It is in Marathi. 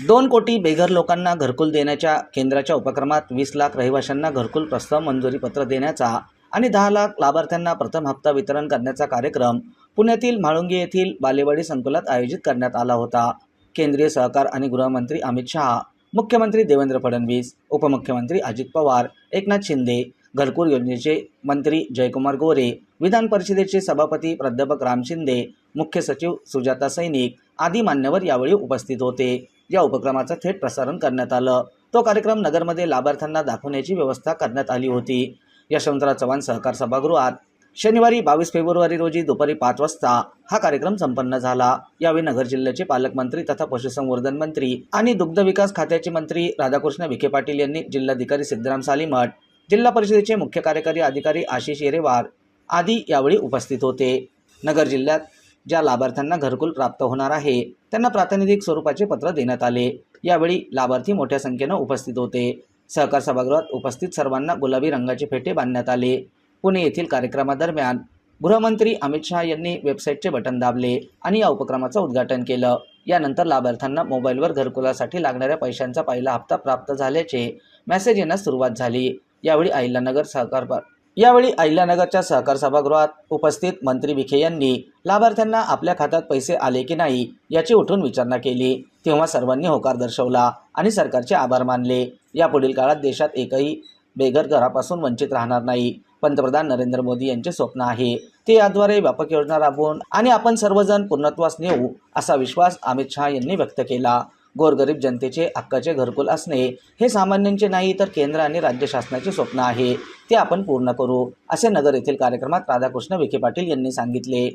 दोन कोटी बेघर लोकांना घरकुल देण्याच्या केंद्राच्या उपक्रमात वीस लाख रहिवाशांना घरकुल प्रस्ताव मंजुरी पत्र देण्याचा आणि दहा लाख लाभार्थ्यांना प्रथम हप्ता वितरण करण्याचा कार्यक्रम पुण्यातील म्हाळुंगी येथील बालेवाडी संकुलात आयोजित करण्यात आला होता. केंद्रीय सहकार आणि गृहमंत्री अमित शहा मुख्यमंत्री देवेंद्र फडणवीस उपमुख्यमंत्री अजित पवार एकनाथ शिंदे घरकुल योजनेचे मंत्री जयकुमार गोरे विधान परिषदेचे सभापती प्राध्यापक राम शिंदे मुख्य सचिव सुजाता सैनिक आदी मान्यवर यावेळी उपस्थित होते. या उपक्रमाचं थेट प्रसारण करण्यात आलं. तो कार्यक्रम नगरमध्ये लाभार्थ्यांना दाखवण्याची व्यवस्था करण्यात आली होती. यशवंतराव चव्हाण सहकार सभागृहात शनिवारी बावीस फेब्रुवारी रोजी दुपारी पाच वाजता हा कार्यक्रम संपन्न झाला. यावेळी नगर जिल्ह्याचे पालकमंत्री तथा पशुसंवर्धन मंत्री आणि दुग्ध विकास खात्याचे मंत्री राधाकृष्ण विखे पाटील यांनी जिल्हाधिकारी सिद्धराम सालीमठ जिल्हा परिषदेचे मुख्य कार्यकारी अधिकारी आशिष येरेवार आदी यावेळी उपस्थित होते. नगर जिल्ह्यात ज्या लाभार्थ्यांना घरकुल प्राप्त होणार आहे त्यांना प्रातिनिधिक स्वरूपाचे पत्र देण्यात आले. यावेळी लाभार्थी मोठ्या संख्येनं उपस्थित होते. सहकार सभागृहात उपस्थित सर्वांना गुलाबी रंगाचे फेटे बांधण्यात आले. पुणे येथील कार्यक्रमादरम्यान गृहमंत्री अमित शहा यांनी वेबसाईटचे बटन दाबले आणि या उपक्रमाचं उद्घाटन केलं. यानंतर लाभार्थ्यांना मोबाईलवर घरकुलासाठी लागणाऱ्या पैशांचा पहिला हप्ता प्राप्त झाल्याचे मेसेज येण्यास सुरुवात झाली. यावेळी अहिल्यानगर सहकार यावेळी अहिल्यानगरच्या सहकार सभागृहात उपस्थित मंत्री विखे यांनी लाभार्थ्यांना आपल्या खात्यात पैसे आले की नाही याची उठून विचारणा केली. तेव्हा सर्वांनी होकार दर्शवला आणि सरकारचे आभार मानले. यापुढील काळात देशात एकही बेघर घरापासून वंचित राहणार नाही. पंतप्रधान नरेंद्र मोदी यांचे स्वप्न आहे. ते याद्वारे व्यापक योजना राबवून आणि आपण सर्वजण पूर्णत्वास नेऊ असा विश्वास अमित शहा यांनी व्यक्त केला. गोरगरीब जनतेचे हक्काचे घरकुल असणे हे सामान्यांचे नाही तर केंद्र आणि राज्य शासनाचे स्वप्न आहे. ते आपण पूर्ण करू. असे नगर येथील कार्यक्रमात राधाकृष्ण विखे पाटील यांनी सांगितले.